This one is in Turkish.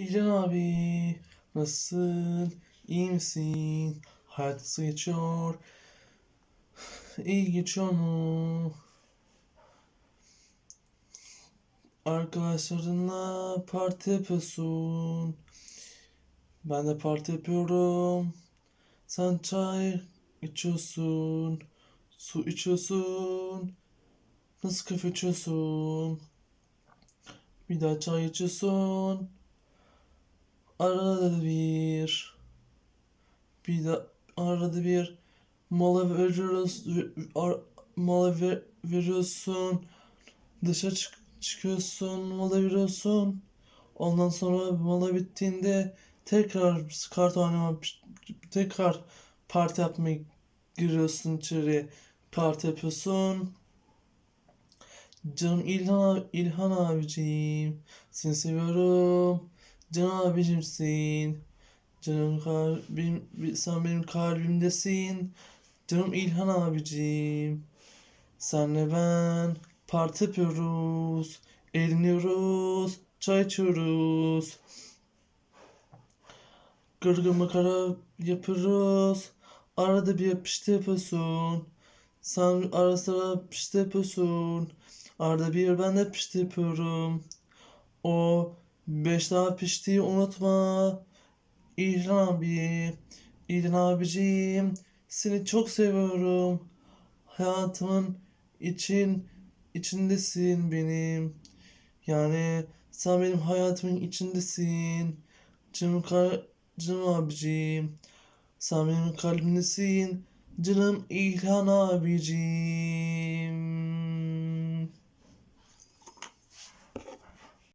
İlhan abi nasılsın? İyi misin? Hayat nasıl geçiyor? İyi geçiyor mu? Arkadaşlarınla parti yapıyorsun. Ben de parti yapıyorum. Sen çay içiyorsun. Su içiyorsun. Nasıl kafe içiyorsun? Bir daha çay içiyorsun. Arada bir bir de arada bir mola veriyoruz ve- ar- mola ver, veriyorsun dışa çık, çıkıyorsun mola veriyorsun. Ondan sonra mola bittiğinde tekrar kart oynama tekrar parti yapmaya giriyorsun içeri parti yapıyorsun. Canım İlhan, İlhan abiciğim seni seviyorum Canım abicimsin. Canım kalbim, sen benim kalbimdesin. Canım İlhan abicim. Senle ben parti yapıyoruz. Eğleniyoruz. Çay içiyoruz. Gırgır makara yapıyoruz. Arada bir pişti yapıyorsun. Sen ara sıra pişti yapıyorsun. Arada bir ben de pişti yapıyorum. O beş daha piştiği unutma. İlhan abi, İlhan abiciğim, seni çok seviyorum. Hayatımın için içindesin benim. Yani sen benim hayatımın içindesin. Canım, kar, canım abiciğim. Sen benim kalbimdesin. Canım İlhan abiciğim.